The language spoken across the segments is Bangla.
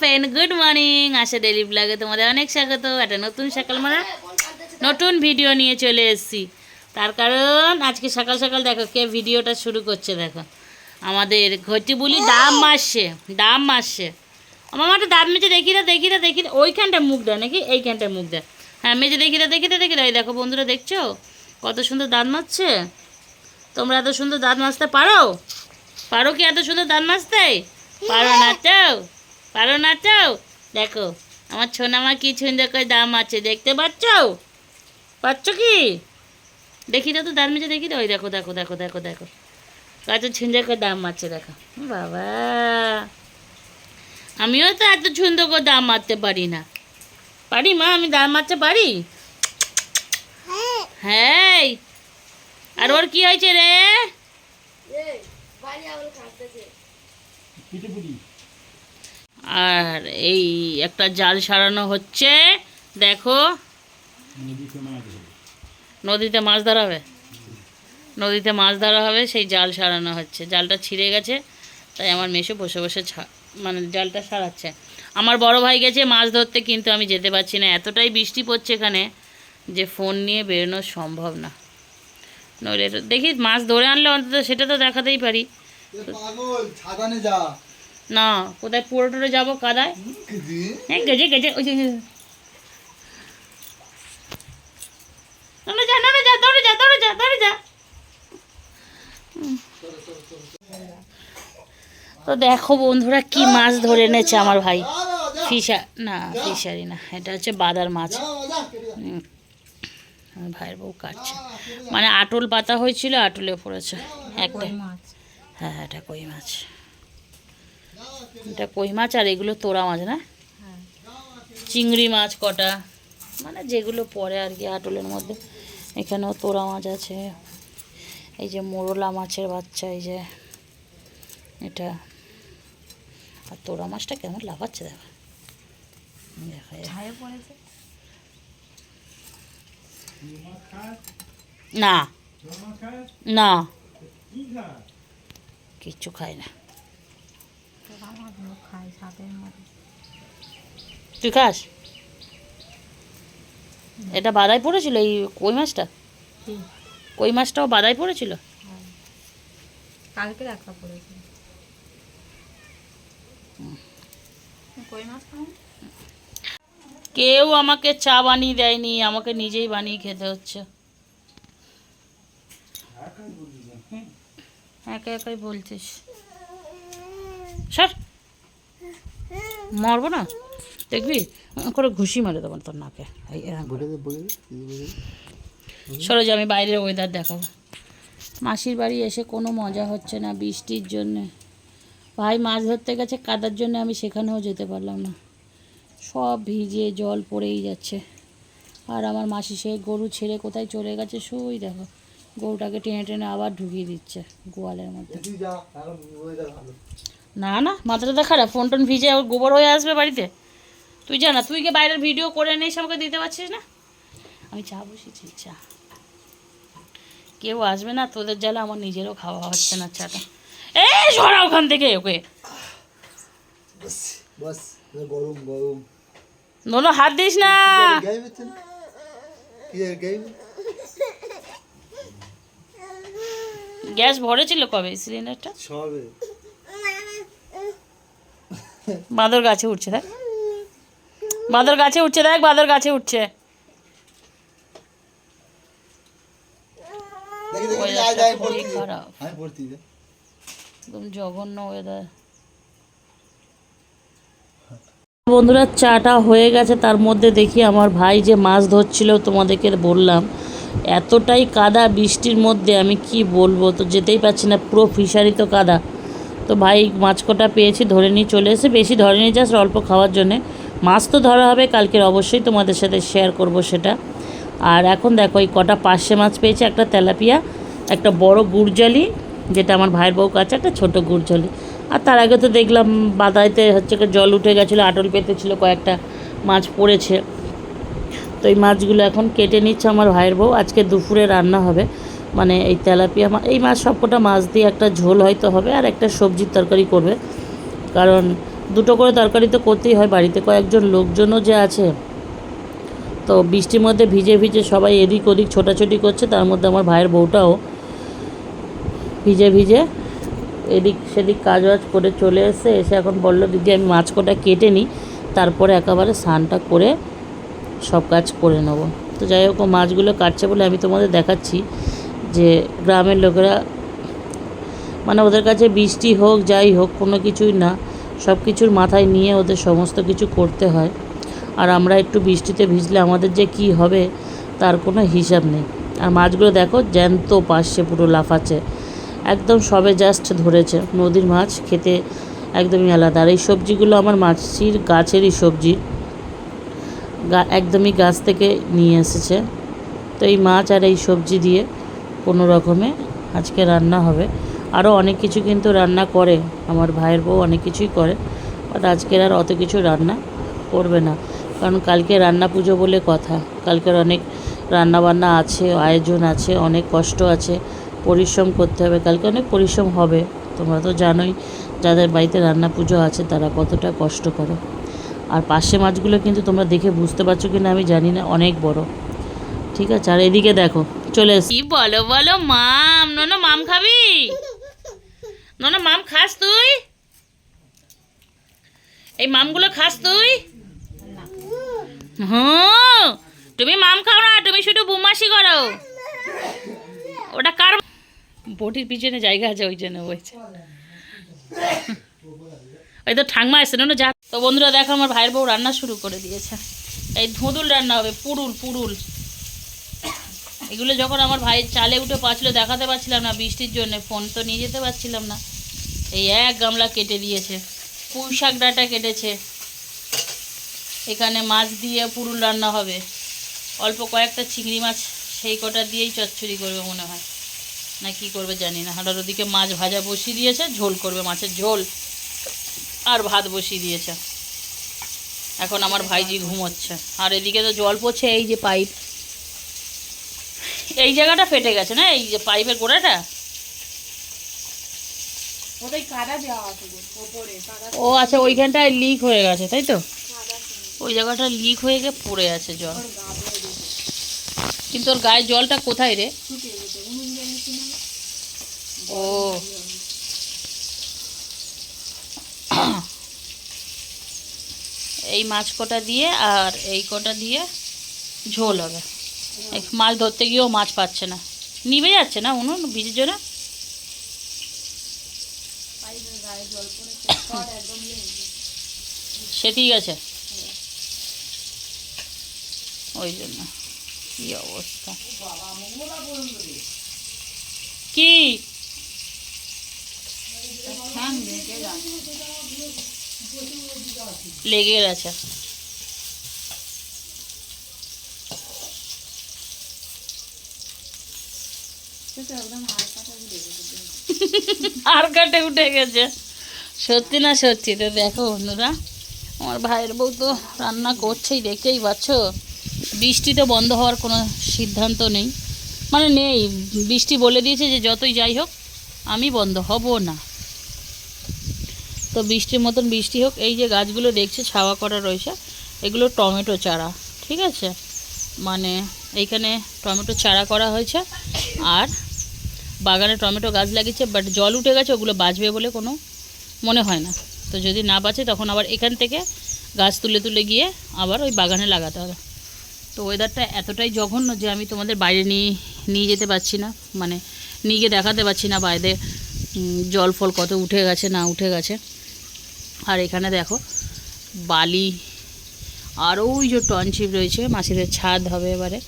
Friend good morning Asha daily ব্লগে তোমাদের অনেক স্বাগত। একটা নতুন সকাল মানে নতুন ভিডিও নিয়ে চলে এসেছি। তার কারণ আজকে সকাল সকাল দেখো কে ভিডিওটা শুরু করছে, দেখো। আমাদের ঘটি বলি ডাম মারছে ডাম মারছে আমার মাঠে দাঁত মেজে দেখি না দেখি না দেখি না। ওইখানটা মুখ দেয় নাকি? এইখানটায় মুখ দেয়। হ্যাঁ মেজে দেখি না দেখি না দেখি না। এই দেখো বন্ধুরা, দেখছ? কত সুন্দর দাঁত মারছে তোমরা এত সুন্দর দাঁত মাজতে পারো? পারো কি এত সুন্দর দাঁত মাজতে? পারো না তো? পারো না তো? দেখো আমার ছোনামা কি সুন্দর করে দাম আছে দেখতে পাচ্ছ? পাচ্ছ কি? দেখি তো দাঁত মেজে দেখি ওই দেখো দেখো দেখো দেখো দেখো। কত সুন্দর করে দাম মারছে দেখো। বাবা! আমিও তো এত সুন্দর করে দাম মারতে পারি না। পারি মা আমি দাম মারতে পারি? হ্যাঁ আর ওর কি হয়েছে রে? আর এই একটা জাল সারানো হচ্ছে। দেখো। নদীতে মাছ ধরা হবে? নদীতে মাছ ধরা হবে সেই জাল সারানো হচ্ছে। জালটা ছিঁড়ে গেছে তাই আমার মেশো বসে বসে ছা মানে জালটা সারাচ্ছে। আমার বড় ভাই গেছে মাছ ধরতে কিন্তু আমি যেতে পারছি না। এতটাই বৃষ্টি পড়ছে এখানে যে ফোন নিয়ে বেরোনো সম্ভব না। নইলে তো- দেখি মাছ ধরে আনলে অন্তত সেটা তো দেখাতেই পারি। ছাদানে যা। না কোথায় পুরো টুরে যাব কাদায়? হ্যাঁ গেছে গেছে ওই যে যা। যা দৌড়ে যা দৌড়ে যা দৌড়ে যা হুম। তো দেখো বন্ধুরা কি মাছ ধরে এনেছে আমার ভাই। ফিশা না ফিশারি না এটা হচ্ছে বাদার মাছ। আমার ভাইয়ের বউ কাটছে। মানে আটল পাতা হয়েছিল আটলে পড়েছে। একটা। হ্যাঁ হ্যাঁ এটা কই মাছ? এটা কই মাছ আর এগুলো তোরা মাছ না? চিংড়ি মাছ কটা। মানে যেগুলো পড়ে আর কি আটলের মধ্যে। এখানেও তোরা মাছ আছে। এই যে মোরলা মাছের বাচ্চা এই যে এটা। আর তোরা মাছটা কেমন লাফাচ্ছে দেখো। দেখো এই। না। না। খাই তুই খাস? এটা বাদায় পড়েছিল এই কই মাছটা? কই মাছটাও বাদায় পড়েছিল? কালকে রাখা পড়েছে কই মাছ কেউ আমাকে চা বানিয়ে দেয়নি আমাকে নিজেই বানিয়ে খেতে হচ্ছে। একা একাই বলছিস। সর। মরবো না। দেখবি? করে ঘুষি মারে দেবো তোর নাকে। সরো আমি বাইরের ওয়েদার দেখাবো। মাসির বাড়ি এসে কোনো মজা হচ্ছে না বৃষ্টির জন্যে। ভাই মাছ ধরতে গেছে কাদার জন্য আমি সেখানেও যেতে পারলাম না। সব ভিজে জল পড়েই যাচ্ছে। আর আমার মাসি সে গরু ছেড়ে কোথায় চলে গেছে সই দেখো। গরুটাকে টেনে টেনে আবার ঢুকিয়ে দিচ্ছে গোয়ালের মধ্যে। না না মাথাটা দেখা খারাপ ফোন টোন ভিজে গোবর হয়ে আসবে বাড়িতে। তুই জানা তুই গিয়ে বাইরের ভিডিও করে নিস আমাকে দিতে পারছিস না? আমি চা বসেছি চা। কেউ আসবে না তোদের জ্বালা আমার নিজেরও খাওয়া হচ্ছে না চাটা। এ সরা ওখান থেকে ওকে। গরম গরম। নোনো হাত দিস না। কি গ্যাস ভরেছিল কবে সিলিন্ডারটা? সবে। বাঁদর গাছে উঠছে দেখ। বাঁদর গাছে উঠছে দেখ বাঁদর গাছে উঠছে। খারাপ। একদম জঘন্য ওয়েদার বন্ধুরা চাটা হয়ে গেছে। তার মধ্যে দেখি আমার ভাই যে মাছ ধরছিল তোমাদেরকে বললাম। এতটাই কাদা বৃষ্টির মধ্যে আমি কি বলব? তো যেতেই পারছি না পুরো ফিশারি তো কাদা। তো ভাই মাছ কটা পেয়েছি, ধরে নিয়ে চলে এসে বেশি ধরেনি জাস্ট অল্প খাওয়ার জন্যে। মাছ তো ধরা হবে, কালকের অবশ্যই তোমাদের সাথে শেয়ার করব সেটা। আর এখন দেখো, এই কটা পার্শে মাছ পেয়েছে, একটা তেলাপিয়া, একটা বড় গুড়জালি, যেটা আমার ভাইয়ের বউ কাছে একটা ছোট গুড়জালি। আর তার আগে তো দেখলাম বাদাইতে হচ্ছে জল উঠে গেছিল, আটল পেতেছিল কয়েকটা মাছ পড়েছে। তো এই মাছগুলো এখন কেটে নিচ্ছে আমার ভাইয়ের বউ, আজকে দুপুরে রান্না হবে। মানে এই তেলাপিয়া মা এই মাছ সবকটা মাছ দিয়ে একটা ঝোল হয়তো হবে আর একটা সবজির তরকারি করবে। কারণ দুটো করে তরকারি তো করতেই হয়, বাড়িতে কয়েকজন লোকজনও যে আছে। তো বৃষ্টির মধ্যে ভিজে ভিজে সবাই এদিক ওদিক ছোটাছুটি করছে, তার মধ্যে আমার ভাইয়ের বউটাও ভিজে ভিজে এদিক সেদিক কাজ বাজ করে চলে এসে এসে এখন বলল, দিদি, আমি মাছ কটা কেটে নিই, তারপরে একেবারে স্নানটা করে সব কাজ করে নেব। তো যাই হোক মাছগুলো কাটছে বলে আমি তোমাদের দেখাচ্ছি। যে গ্রামের লোকেরা মানে ওদের কাছে বৃষ্টি হোক, যাই হোক, কোনো কিছুই না, সব কিছুর মাথায় নিয়ে ওদের সমস্ত কিছু করতে হয়। আর আমরা একটু বৃষ্টিতে ভিজলে আমাদের যে কি হবে, তার কোনো হিসাব নেই। আর মাছগুলো দেখো, জ্যান্ত পাশে পুরো লাফাচ্ছে। একদম সবে জাস্ট ধরেছে। নদীর মাছ খেতে একদমই আলাদা। আর এই সবজিগুলো আমার মাছির গাছেরই সবজি। একদমই গাছ থেকে নিয়ে এসেছে। তো এই মাছ আর এই সবজি দিয়ে কোনো রকমে আজকে রান্না হবে। আরও অনেক কিছু কিন্তু রান্না করে, আমার ভাইয়ের বউ অনেক কিছুই করে বাট আজকের আর অত কিছু রান্না করবে না। কারণ কালকে রান্না পুজো বলে কথা। কালকের অনেক রান্না বান্না আছে, আয়োজন আছে, অনেক কষ্ট আছে, পরিশ্রম করতে হবে। কালকে অনেক পরিশ্রম হবে, তোমরা তো জানোই যাদের বাড়িতে রান্না পুজো আছে তারা কতটা কষ্ট করে। আর পাশে মাছগুলো কিন্তু তোমরা দেখে বুঝতে পারছ কি না আমি জানি না, অনেক বড়। ঠিক আছে, আর এদিকে দেখো, চলে এসছি বলো বলো, মাম ননো মাম খাবি? ননো মাম খাস তুই? এই মামগুলো খাস তুই? হুম তুমি মাম খাও না, তুমি শুধু বুমাসি করো। ওটা কার বটির পিছনে জায়গা আছে, ওই জন্য বলছে। ওই তো ঠাংমা এসে না যা। তো বন্ধুরা, দেখো, আমার ভাইয়ের বউ রান্না শুরু করে দিয়েছে। এই ধুঁদুল রান্না হবে, পুরুল পুরুল। এগুলো যখন আমার ভাই চালে উঠে পাচ্ছিল দেখাতে পারছিলাম না বৃষ্টির জন্য, ফোন তো নিয়ে যেতে পারছিলাম না। এই এক গামলা কেটে দিয়েছে, পুঁই শাক ডাঁটা কেটেছে। এখানে মাছ দিয়ে পুরুল রান্না হবে। অল্প কয়েকটা চিংড়ি মাছ, সেই কটা দিয়েই চচ্চড়ি করবে মনে হয়। না কি করবে জানি না আর ওদিকে মাছ ভাজা বসিয়ে দিয়েছে, ঝোল করবে মাছের ঝোল। আর ভাত বসিয়ে দিয়েছে। এখন আমার ভাইজি ঘুমোচ্ছে। আর এদিকে তো জল পড়ছে, এই যে পাইপ। এই জায়গাটা ফেটে গেছে না? এই যে পাইপের গোড়াটা? ও আচ্ছা ওইখানটায় লিক হয়ে গেছে তাই তো? ওই জায়গাটা লিক হয়ে গিয়ে পড়ে আছে জল। কিন্তু ওর গায়ে জলটা কোথায় রে? ও। এই মাছ কটা দিয়ে আর এই কটা দিয়ে ঝোল হবে। মাছ ধরতে গিয়েও মাছ পাচ্ছে না। নিভে যাচ্ছে না উনুন ভিজের জন্য। সে ঠিক আছে। ওই জন্য। কি অবস্থা? কি? লেগে গেছে সেটা একদম হাড় কাটা উঠে গেছে আর কাটে উঠে গেছে। সত্যি না সত্যি? তো দেখো বন্ধুরা, আমার ভাইয়ের বউ তো রান্না করছেই, দেখতেই পাচ্ছ। বৃষ্টি তো বন্ধ হওয়ার কোনো সিদ্ধান্ত নেই। মানে নেই, বৃষ্টি বলে দিয়েছে যে যতই যাই হোক, আমি বন্ধ হব না। তো বৃষ্টির মতন বৃষ্টি হোক, এই যে গাছগুলো দেখছে, ছাওয়া করা রয়েছে, এগুলো টমেটো চারা, ঠিক আছে? মানে এইখানে টমেটো চারা করা হয়েছে, আর বাগানে টমেটো গাছ লাগিয়েছে বাট জল উঠে গেছে, ওগুলো বাঁচবে বলে কোনো মনে হয় না। তো যদি না বাঁচে, তখন আবার এখান থেকে গাছ তুলে তুলে গিয়ে আবার ওই বাগানে লাগাতে হবে। তো ওয়েদারটা এতটাই জঘন্য যে আমি তোমাদের বাইরে নিয়ে নিয়ে যেতে পারছি না মানে নিয়ে গিয়ে দেখাতে পারছি না বাইরে জল ফল কত উঠে গেছে, না উঠে গেছে। আর এখানে দেখো, বালি, আরও ওই যে টনচিপ রয়েছে মাসিদের ছাদ হবে এবারে।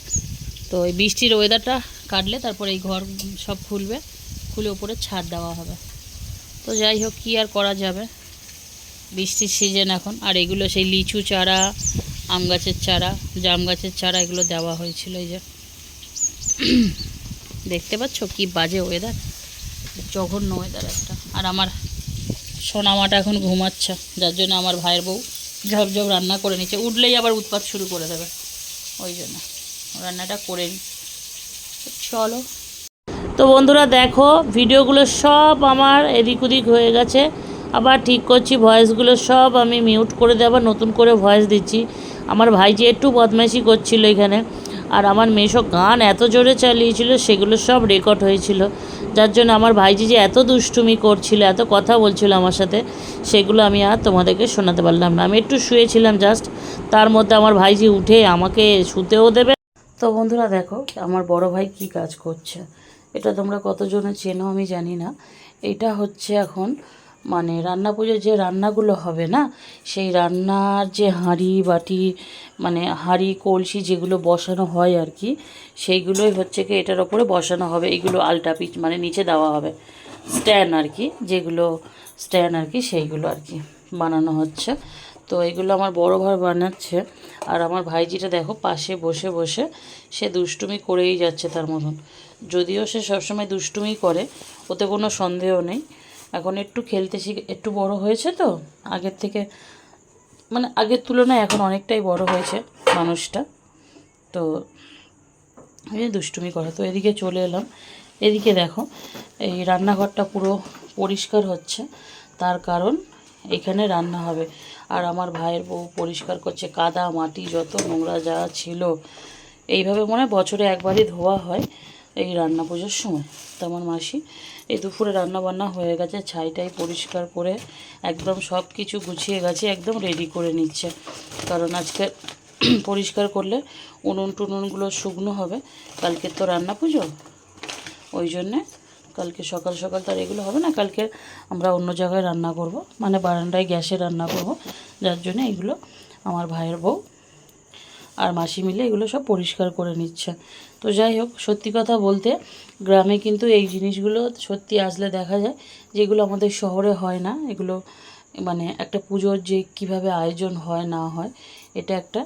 তো এই বৃষ্টির ওয়েদারটা কাটলে তারপরে এই ঘর সব খুলবে, খুলে ওপরে ছাদ দেওয়া হবে। তো যাই হোক, কী আর করা যাবে? বৃষ্টির সিজন এখন, আর এগুলো সেই লিচু চারা, আম গাছের চারা, জাম গাছের চারা এগুলো দেওয়া হয়েছিল এই যে। দেখতে পাচ্ছ কি বাজে ওয়েদার জঘন্য ওয়েদার একটা। আর আমার সোনামাটা এখন ঘুমাচ্ছে, যার জন্য আমার ভাইয়ের বউ ঝপ ঝপ রান্না করে নিচ্ছে। উঠলেই আবার উৎপাত শুরু করে দেবে। ওই জন্য। রান্নাটা করে নিই চলো। তো বন্ধুরা দেখো, ভিডিওগুলো সব আমার এদিক ওদিক হয়ে গেছে। আবার ঠিক করছি, ভয়েসগুলো সব আমি মিউট করে আবার নতুন করে ভয়েস দিচ্ছি। আমার ভাই যে একটু বদমাইশি করছিল এখানে, আর আমার মেশো গান এত জোরে চালিয়েছিল, সেগুলো সব রেকর্ড হয়েছিল। যার জন্য আমার ভাইজি যে এত দুষ্টুমি করছিল, এত কথা বলছিল আমার সাথে, সেগুলো আমি আর তোমাদেরকে শোনাতে পারলাম না। আমি একটু শুয়েছিলাম জাস্ট তার মধ্যে আমার ভাইজি উঠে আমাকে শুতেও দেবে। তো বন্ধুরা দেখো, আমার বড় ভাই কি কাজ করছে? এটা তোমরা কতজনে চেনো আমি জানি না। এটা হচ্ছে এখন মানে রান্না পুজোর যে রান্নাগুলো হবে না, সেই রান্নার যে হাঁড়ি বাটি মানে হাঁড়ি, কলসি যেগুলো বসানো হয় আর কি, সেইগুলোই হচ্ছে কি এটার ওপরে বসানো হবে। এইগুলো আলটা পিচ মানে নিচে দেওয়া হবে। স্ট্যান্ড আর কি, যেগুলো স্ট্যান্ড আর কি, সেইগুলো আর কি বানানো হচ্ছে। তো এগুলো আমার বড় ভাই বানাচ্ছে। আর আমার ভাইজিটা দেখো পাশে বসে বসে সে দুষ্টুমি করেই যাচ্ছে তার মতন। যদিও সে সবসময় দুষ্টুমি করে, ওতে কোনো সন্দেহ নেই। এখন একটু খেলতে শিখে, একটু বড় হয়েছে তো, আগের থেকে মানে আগের তুলনায় এখন অনেকটাই বড় হয়েছে মানুষটা। তো এই দুষ্টুমি করে, তো এদিকে চলে এলাম। এদিকে দেখো, এই রান্নাঘরটা পুরো পরিষ্কার হচ্ছে। তার কারণ এখানে রান্না হবে। আর আমার ভাইয়ের বউ পরিষ্কার করছে, কাদা, মাটি, যত নোংরা যা ছিল। এইভাবে মনে হয় বছরে একবারই ধোয়া হয় এই রান্না পুজোর সময়। তো আমার মাসি, এই দুপুরে রান্না বান্না হয়ে গেছে, ছাইটাই পরিষ্কার করে একদম সব কিছু গুছিয়ে গেছে একদম রেডি করে নিচ্ছে। কারণ আজকে পরিষ্কার করলে উনুন টুনুনগুলো শুকনো হবে। কালকে তো রান্না পুজো। ওই জন্যে কালকে সকাল সকাল তার এগুলো হবে না, কালকে আমরা অন্য জায়গায় রান্না করব মানে বারান্দায় গ্যাসে রান্না করব। যার জন্য এগুলো আমার ভাইয়ের বউ আর মাসি মিলে এগুলো সব পরিষ্কার করে নিচ্ছে। তো যাই হোক, সত্যি কথা বলতে গ্রামে কিন্তু এই জিনিসগুলো সত্যি আসলে দেখা যায় যেগুলো আমাদের শহরে হয় না। এগুলো মানে একটা পুজোর যে কীভাবে আয়োজন হয় না হয়, এটা একটা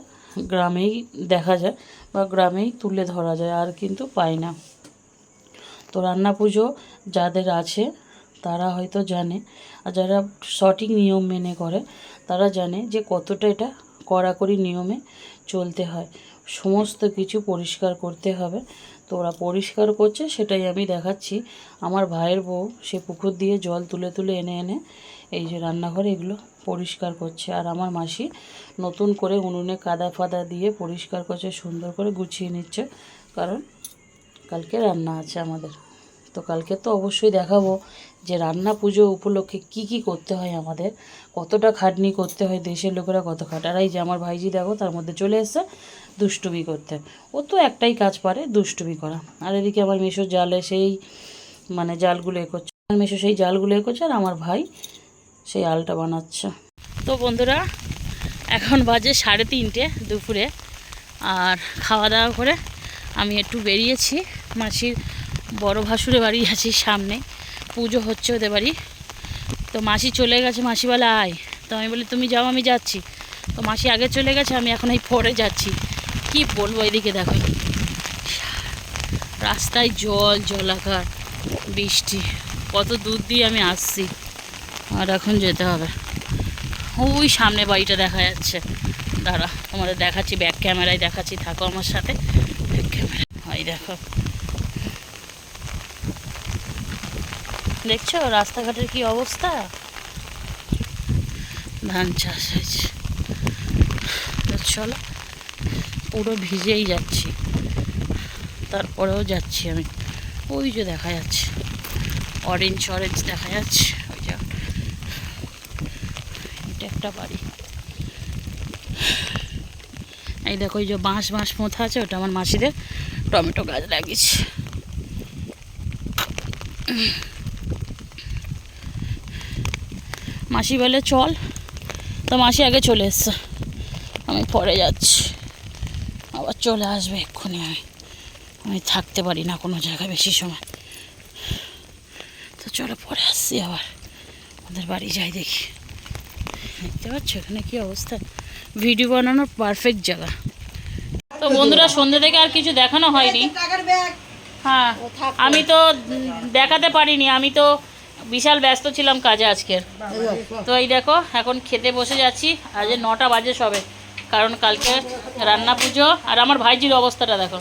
গ্রামেই দেখা যায় বা গ্রামেই তুলে ধরা যায়, আর কিন্তু পাই না। তো রান্না পুজো যাদের আছে, তারা হয়তো জানে। আর যারা সঠিক নিয়ম মেনে করে, তারা জানে যে কতটা এটা কড়াকড়ি নিয়মে চলতে হয়। সমস্ত কিছু পরিষ্কার করতে হবে। তো ওরা পরিষ্কার করছে, সেটাই আমি দেখাচ্ছি। আমার ভাইয়ের বউ, সে পুকুর দিয়ে জল তুলে তুলে এনে এনে এই যে রান্নাঘরে, এগুলো পরিষ্কার করছে। আর আমার মাসি নতুন করে উনুনে কাদা ফাদা দিয়ে পরিষ্কার করছে, সুন্দর করে গুছিয়ে নিচ্ছে। কারণ কালকে রান্না আছে আমাদের। তো কালকে তো অবশ্যই দেখাবো যে রান্না পুজো উপলক্ষে কি কি করতে হয় আমাদের, কতটা খাটনি করতে হয় দেশের লোকেরা কত খাটারাই যে আমার ভাইজি দেখো, তার মধ্যে চলে এসছে দুষ্টুমি করতে। ও তো একটাই কাজ পারে দুষ্টুমি করা। আর এদিকে আমার মেশো জালে সেই মানে জালগুলো করছে। আমার মেশো সেই জালগুলো এ করছে আর আমার ভাই সেই আলটা বানাচ্ছে। তো বন্ধুরা, এখন বাজে সাড়ে তিনটে দুপুরে। আর খাওয়া দাওয়া করে আমি একটু বেরিয়েছি, মাসির বড় ভাসুরে বাড়ি আছি সামনে, পুজো হচ্ছে ওদের বাড়ি। তো মাসি চলে গেছে, মাসি বলে, আয়। তো আমি বলি, তুমি যাও, আমি যাচ্ছি। তো মাসি আগে চলে গেছে, আমি এখন এই পরে যাচ্ছি। কি বলব এদিকে দেখো। রাস্তায় জল, জলাকার, বৃষ্টি, কত দূর দিয়ে আমি আসছি। আর এখন যেতে হবে। ওই সামনে বাড়িটা দেখা যাচ্ছে। দাঁড়া, তোমাদের দেখাচ্ছি ব্যাক ক্যামেরায় দেখাচ্ছি, থাকো আমার সাথে। ব্যাক ক্যামেরা ওই দেখো। দেখছ, রাস্তাঘাটের কি অবস্থা? ধান চাষ হয়েছে। চলো, পুরো ভিজেই যাচ্ছি। তারপরেও যাচ্ছি আমি। ওই যে দেখা যাচ্ছে। অরেঞ্জ অরেঞ্জ দেখা যাচ্ছে। ওই যে এটা একটা বাড়ি। এই দেখো ওই যে বাঁশ বাঁশ পোঁথা আছে, ওটা আমার মাসিদের টমেটো গাছ লাগিয়েছে। মাসি বলে, চল। তো মাসি আগে চলে এসছে। আমি পরে যাচ্ছি। আবার চলে আসবে এক্ষুনি আমি। আমি থাকতে পারি না কোনো জায়গায় বেশি সময়। তো চলো, পরে আসছি আবার। ওদের বাড়ি যাই দেখি। দেখতে পাচ্ছ এখানে কী অবস্থা? ভিডিও বানানোর পারফেক্ট জায়গা। তো বন্ধুরা সন্ধ্যে থেকে আর কিছু দেখানো হয়নি। হ্যাঁ আমি তো দেখাতে পারিনি, আমি তো বিশাল ব্যস্ত ছিলাম কাজে আজকের। তো এই দেখো, এখন খেতে বসে যাচ্ছি, আজ নটা বাজে সবে, কারণ কালকে রান্না পুজো, আর আমার ভাইজির অবস্থাটা দেখো।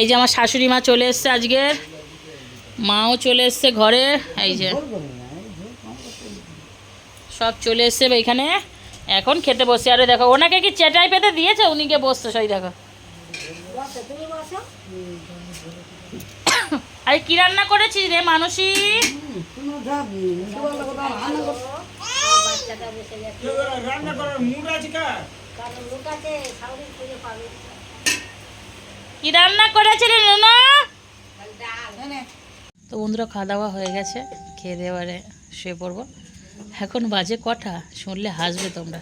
এই যে আমার শাশুড়ি মা চলে এসছে আজকের, মাও চলে এসছে ঘরে, এই যে। সব চলে এসছে এখানে। এখন খেতে বসে। আরে দেখো ওনাকে কি চেটাই পেতে দিয়েছে? উনি গিয়ে বসছে সেই দেখো। আরে কি রান্না করেছিস রে মানসী? কার কি রান্না করেছিলে নুনা? তো বন্ধুরা খাওয়া দাওয়া হয়ে গেছে। খেয়ে এবারে শুয়ে পড়ব। এখন বাজে কটা? শুনলে হাসবে তোমরা।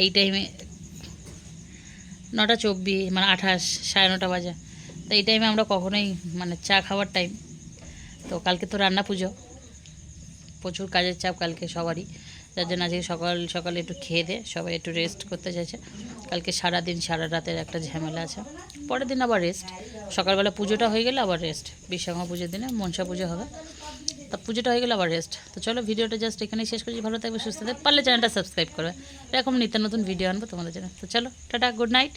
এই টাইমে নটা চব্বিশ মানে আঠাশ, সাড়ে নটা বাজে। তো এই টাইমে আমরা কখনোই মানে চা খাওয়ার টাইম তো কালকে তো রান্না পুজো। প্রচুর কাজের চাপ কালকে সবারই। যার জন্য আজকে সকাল, সকালে একটু খেয়ে দে, সবাই একটু রেস্ট করতে চাইছে। কালকে সারা দিন সারা রাতের একটা ঝামেলা আছে। পরের দিন আবার রেস্ট সকালবেলা পুজোটা হয়ে গেলে আবার রেস্ট বিশ্বকর্মা পুজোর দিনে মনসা পুজো হবে। তা পুজোটা হয়ে গেলে আবার রেস্ট তো চলো ভিডিওটা জাস্ট এখানেই শেষ করছি। ভালো থাকবে, সুস্থ থাকবে, পারলে চ্যানেলটা সাবস্ক্রাইব করবে এরকম নিত্য নতুন ভিডিও আনব তোমাদের জন্য। তো চলো, টাটা গুড নাইট